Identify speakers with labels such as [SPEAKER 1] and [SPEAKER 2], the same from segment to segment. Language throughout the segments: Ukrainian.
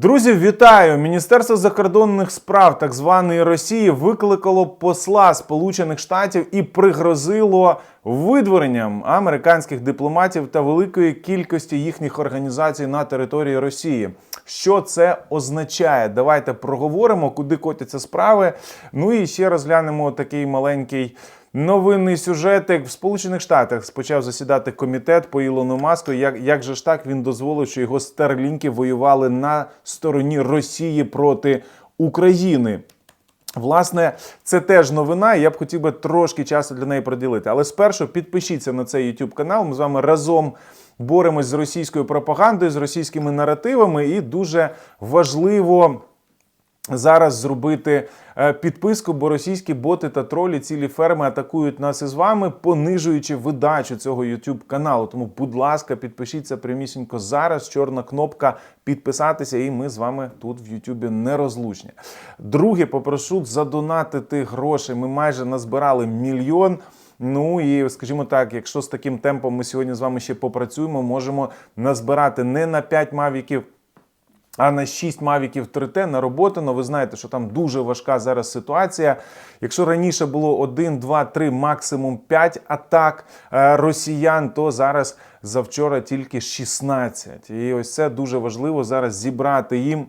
[SPEAKER 1] Друзі, вітаю! Міністерство закордонних справ так званої Росії викликало посла Сполучених Штатів і пригрозило видворенням американських дипломатів та великої кількості їхніх організацій на території Росії. Що це означає? Давайте проговоримо, куди котяться справи. Ну і ще розглянемо такий маленький. Новинний сюжетик в Сполучених Штатах почав засідати комітет по Ілону Маску. Як, як же ж так він дозволив, що його старлінки воювали на стороні Росії проти України? Власне, це теж новина, я б хотів би трошки часу для неї приділити. Але спершу підпишіться на цей YouTube канал. Ми з вами разом боремось з російською пропагандою, з російськими наративами, і дуже важливо зараз зробити е, підписку, бо російські боти та тролі цілі ферми атакують нас із вами, понижуючи видачу цього YouTube каналу. Тому, будь ласка, підпишіться прямісінько зараз. Чорна кнопка підписатися, і ми з вами тут в YouTube нерозлучні. Друге, попрошу задонатити гроші. Ми майже назбирали мільйон. Ну і скажімо так, якщо з таким темпом ми сьогодні з вами ще попрацюємо, можемо назбирати не на 5 мавіків а на 6 мавіків 3T нароботано. Ви знаєте, що там дуже важка зараз ситуація. Якщо раніше було 1, 2, 3, максимум 5 атак е, росіян, то зараз завчора тільки 16. І ось це дуже важливо зараз зібрати їм.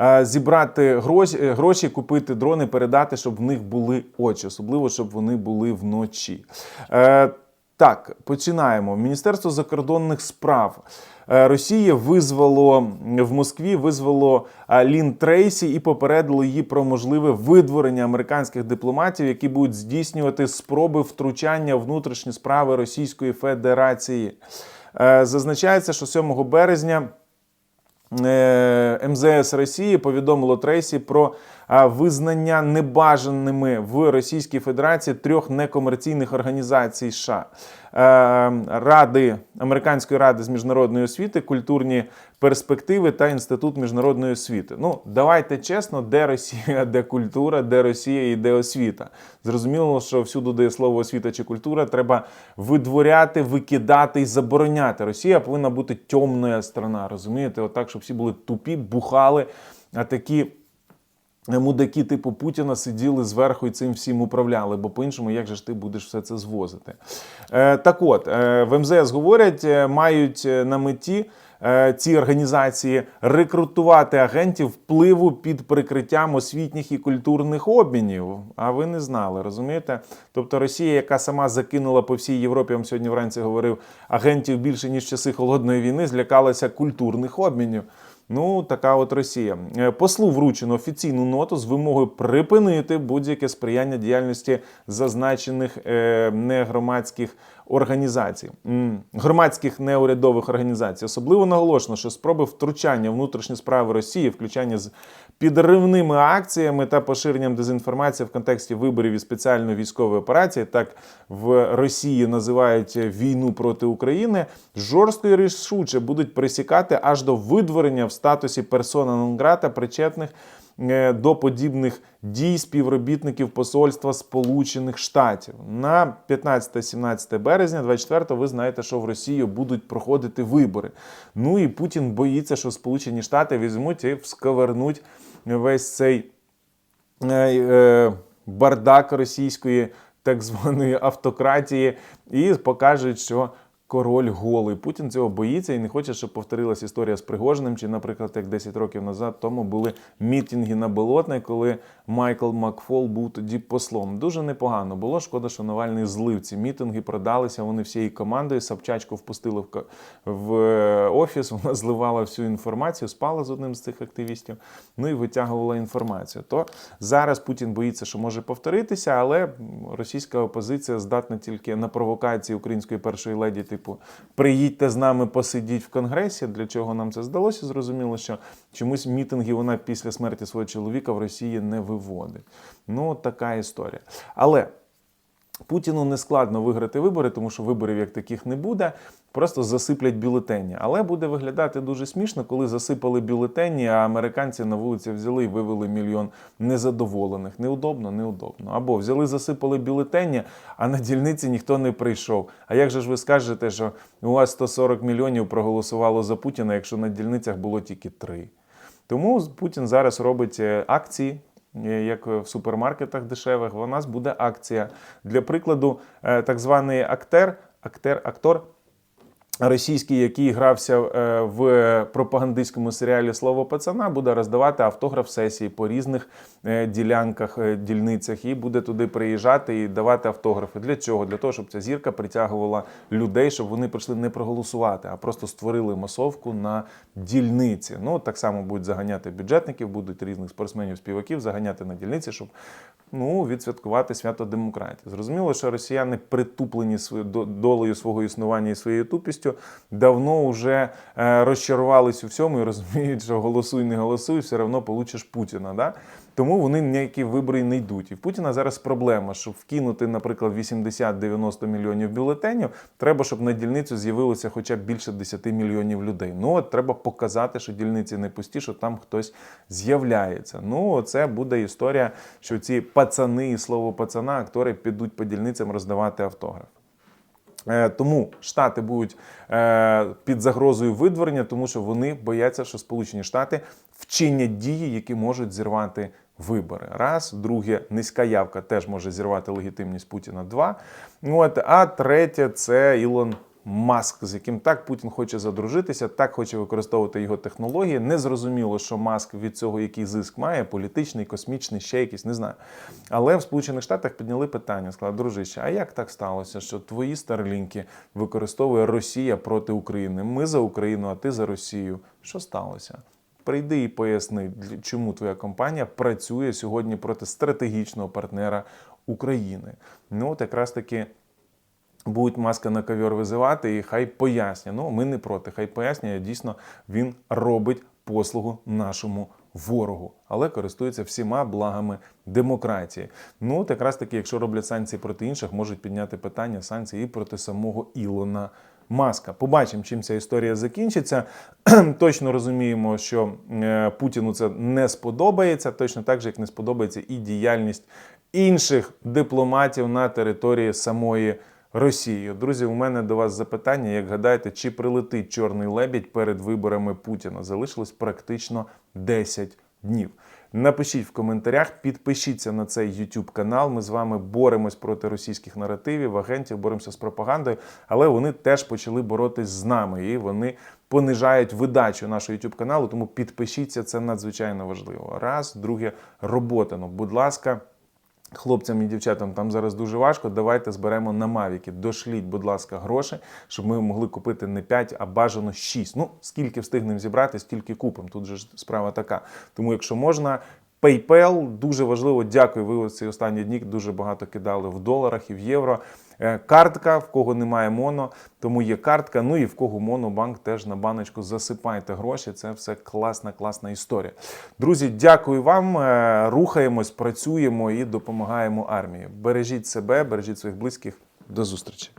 [SPEAKER 1] е, Зібрати гроші, е, гроші, купити дрони, передати, щоб в них були очі, особливо щоб вони були вночі. Е, так, починаємо. Міністерство закордонних справ Росії визвало в Москві, визвало е, Лін Трейсі і попередило її про можливе видворення американських дипломатів, які будуть здійснювати спроби втручання внутрішні справи Російської Федерації. Е, Зазначається, що 7 березня. Е, МЗС Росії повідомило Трейсі про визнання небажаними в Російській Федерації трьох некомерційних організацій США. Е, Ради Американської ради з міжнародної освіти, культурні перспективи та інститут міжнародної освіти. Ну давайте чесно, де Росія, де культура, де Росія і де освіта. Зрозуміло, що всюди, де слово освіта чи культура, треба видворяти, викидати і забороняти. Росія повинна бути темна страна. Розумієте, отак, щоб всі були тупі, бухали, а такі. Мудаки типу Путіна сиділи зверху і цим всім управляли, бо по-іншому, як же ж ти будеш все це звозити? Е, так от, е, в МЗС говорять, е, мають на меті ці організації рекрутувати агентів впливу під прикриттям освітніх і культурних обмінів. А ви не знали, розумієте? Тобто Росія, яка сама закинула по всій Європі, я вам сьогодні вранці говорив, агентів більше ніж часи холодної війни, злякалася культурних обмінів. Ну, така от Росія. Е, Послу вручено офіційну ноту з вимогою припинити будь-яке сприяння діяльності зазначених е, негромадських організацій, громадських неурядових організацій. Особливо наголошено, що спроби втручання в внутрішні справи Росії, включання з підривними акціями та поширенням дезінформації в контексті виборів і спеціальної військової операції, так в Росії називають війну проти України, жорстко і рішуче будуть присікати аж до видворення в статусі персона нон-грата причетних е, до подібних дій співробітників посольства Сполучених Штатів на 15-17 березня, 24 ви знаєте, що в Росії будуть проходити вибори. Ну і Путін боїться, що Сполучені Штати візьмуть і всковернуть весь цей е, е, бардак російської так званої автократії і покажуть, що король голий. Путін цього боїться і не хоче, щоб повторилась історія з Пригожиним, чи, наприклад, як 10 років назад тому були мітинги на Болотне, коли Майкл Макфол був тоді послом. Дуже непогано було. Шкода, що Навальний злив ці мітинги, продалися вони всією командою. Собчачку впустили в, е, офіс. Вона зливала всю інформацію, спала з одним з цих активістів. Ну і витягувала інформацію. То зараз Путін боїться, що може повторитися, але російська опозиція здатна тільки на провокації української першої леді, типу, приїдьте з нами посидіть в конгресі. Для чого нам це здалося? Зрозуміло, що чомусь мітинги вона після смерті свого чоловіка в Росії не виводить. Ну, така історія. Але. Путіну не складно виграти вибори, тому що виборів як таких не буде. Просто засиплять бюлетені. Але буде виглядати дуже смішно, коли засипали бюлетені, а американці на вулиці взяли і вивели мільйон незадоволених. Неудобно, неудобно. Або взяли, засипали бюлетені, а на дільниці ніхто не прийшов. А як же ж ви скажете, що у вас 140 мільйонів проголосувало за Путіна, якщо на дільницях було тільки три? Тому Путін зараз робить е, акції. Е, Як в супермаркетах дешевих, у нас буде акція. Для прикладу, е, так званий актер, актер, актор російський, який грався е, в пропагандистському серіалі Слово пацана, буде роздавати автограф сесії по різних е, ділянках, е, дільницях, і буде туди приїжджати і давати автографи. Для чого? Для того, щоб ця зірка притягувала людей, щоб вони прийшли не проголосувати, а просто створили масовку на дільниці. Ну так само будуть заганяти бюджетників, будуть різних спортсменів, співаків заганяти на дільниці, щоб ну, відсвяткувати свято демократії. Зрозуміло, що росіяни притуплені долею свого існування і своєю тупістю, давно вже е, розчарувались у всьому і розуміють, що голосуй, не голосуй, все одно получиш Путіна. Да? Тому вони ніякі вибори не йдуть. І в Путіна зараз проблема, щоб вкинути, наприклад, 80-90 мільйонів бюлетенів, треба, щоб на дільницю з'явилося хоча б більше 10 мільйонів людей. Ну, от треба показати, що дільниці не пусті, що там хтось з'являється. Ну, це буде історія, що ці пацани, і слово пацана, актори підуть по дільницям роздавати автограф. Е, Тому Штати будуть е, під загрозою видворення, тому що вони бояться, що Сполучені Штати вчинять дії, які можуть зірвати вибори. Раз, друге, низька явка теж може зірвати легітимність Путіна. Два. От, а третє це Ілон Маск, з яким так Путін хоче задружитися, так хоче використовувати його технології. Не зрозуміло, що Маск від цього який зиск має, політичний, космічний, ще якийсь, не знаю. Але в Сполучених Штатах підняли питання, сказали, дружище, а як так сталося, що твої старлінки використовує Росія проти України? Ми за Україну, а ти за Росію. Що сталося? Прийди і поясни, чому твоя компанія працює сьогодні проти стратегічного партнера України. Ну, от якраз таки будуть маска на ковер визивати, і хай пояснює. Ну, ми не проти, хай пояснює. Дійсно, він робить послугу нашому ворогу, але користується всіма благами демократії. Ну, от якраз таки, якщо роблять санкції проти інших, можуть підняти питання санкцій і проти самого Ілона. Маска. Побачимо, чим ця історія закінчиться. Точно розуміємо, що е, Путіну це не сподобається, точно так же, як не сподобається і діяльність інших дипломатів на території самої Росії. Друзі, у мене до вас запитання: як гадаєте, чи прилетить чорний лебідь перед виборами Путіна? Залишилось практично 10 днів. Напишіть в коментарях, підпишіться на цей YouTube канал. Ми з вами боремось проти російських наративів, агентів, боремося з пропагандою, але вони теж почали боротись з нами і вони понижають видачу нашого YouTube каналу. Тому підпишіться, це надзвичайно важливо. Раз, друге, робота. Ну, будь ласка. Хлопцям і дівчатам там зараз дуже важко. Давайте зберемо на Мавіки. Дошліть, будь ласка, гроші, щоб ми могли купити не 5, а бажано 6. Ну, скільки встигнемо зібрати, стільки купимо. Тут же ж справа така. Тому, якщо можна, PayPal дуже важливо. Дякую. Ви ці останні дні дуже багато кидали в доларах і в євро. Е, Картка, в кого немає моно, тому є картка. Ну і в кого монобанк теж на баночку засипайте гроші. Це все класна, класна історія. Друзі, дякую вам. Е, Рухаємось, працюємо і допомагаємо армії. Бережіть себе, бережіть своїх близьких. До зустрічі.